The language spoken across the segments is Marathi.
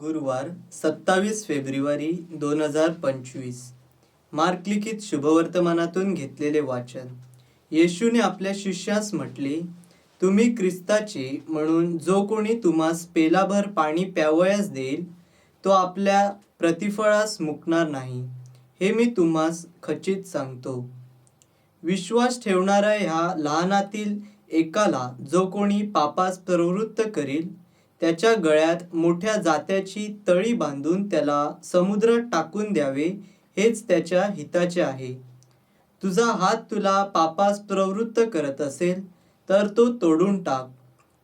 गुरुवार सत्तावीस फेब्रुवारी दोन हजार पंचवीस. मार्कलिखित शुभवर्तमानातून घेतलेले वाचन. येशूने आपल्या शिष्यास म्हटले तुम्ही ख्रिस्ताचे म्हणून जो कोणी तुम्हास पेलाभर पाणी प्यावयास देईल तो आपल्या प्रतिफळास मुकणार नाही. हे मी तुम्हास खचित सांगतो. विश्वास ठेवणाऱ्या ह्या लहानातील एकाला जो कोणी पापास प्रवृत्त करील त्याच्या गळ्यात मोठ्या जात्याची तळी बांधून त्याला समुद्रात टाकून द्यावे हेच त्याच्या हिताचे आहे. तुझा हात तुला पापास प्रवृत्त करत असेल तर तो तोडून टाक.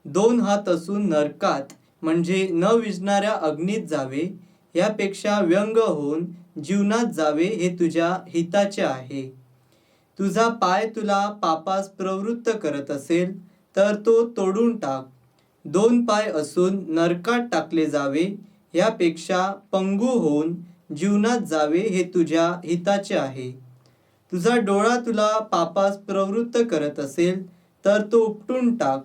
दोन हात असून नरकात म्हणजे न विजणाऱ्या अग्नीत जावे यापेक्षा व्यंग होऊन जीवनात जावे हे तुझ्या हिताचे आहे. तुझा पाय तुला पापास प्रवृत्त करत असेल तर तो तोडून टाक. दोन पाय असून नरकात टाकले जावे यापेक्षा पंगू होऊन जीवनात जावे हे तुझ्या हिताचे आहे. तुझा डोळा तुला पापास प्रवृत्त करत असेल तर तो उपटून टाक.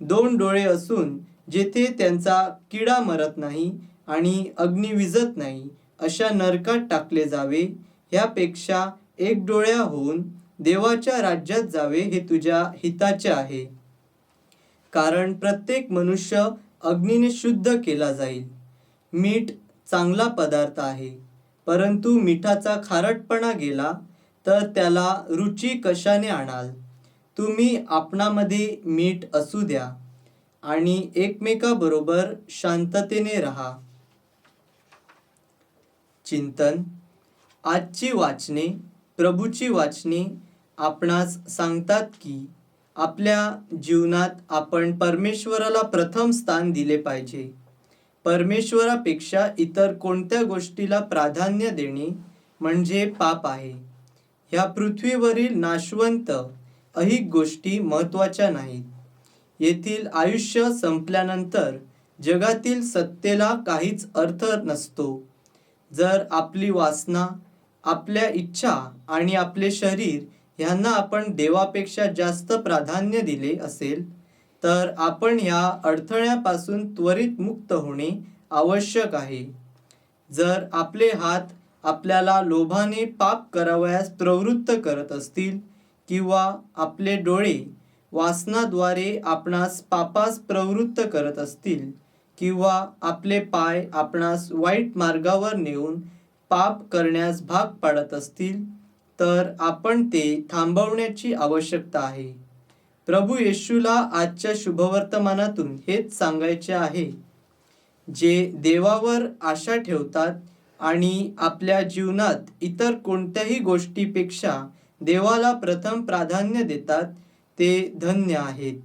दोन डोळे असून जेथे त्यांचा किडा मरत नाही आणि अग्नी विजत नाही अशा नरकात टाकले जावे. यापेक्षा एक डोळ्या होऊन देवाच्या राज्यात जावे हे तुझ्या हिताचे आहे. कारण प्रत्येक मनुष्य अग्नीने शुद्ध केला जाईल. मीठ चांगला पदार्थ आहे. परंतु मिठाचा खारटपणा गेला तर त्याला रुची कशाने आणाल? तुम्ही आपणामध्ये मीठ असू द्या आणि एकमेकाबरोबर शांततेने राहा. चिंतन. आजची वाचने प्रभूची वाचने आपणास सांगतात की आपल्या जीवनात आपण परमेश्वराला प्रथम स्थान दिले पाहिजे. परमेश्वरापेक्षा इतर कोणत्या गोष्टीला प्राधान्य देणे म्हणजे पाप आहे. ह्या पृथ्वीवरील नाशवंत अहिक गोष्टी महत्त्वाच्या नाहीत. येथील आयुष्य संपल्यानंतर जगातील सत्तेला काहीच अर्थ नसतो. जर आपली वासना आपल्या इच्छा आणि आपले शरीर ह्यांना आपण देवापेक्षा जास्त प्राधान्य दिले असेल तर आपण या अडथळ्यापासून त्वरित मुक्त होणे आवश्यक आहे. जर आपले हात आपल्याला लोभाने पाप करावयास प्रवृत्त करत असतील किंवा आपले डोळे वासनाद्वारे आपणास पापास प्रवृत्त करत असतील किंवा आपले पाय आपणास वाईट मार्गावर नेऊन पाप करण्यास भाग पाडत असतील तर आपण ते थांबवण्याची आवश्यकता आहे. प्रभू येशूला आजच्या शुभवर्तमानातून हेच सांगायचे आहे जे देवावर आशा ठेवतात आणि आपल्या जीवनात इतर कोणत्याही गोष्टीपेक्षा देवाला प्रथम प्राधान्य देतात ते धन्य आहेत.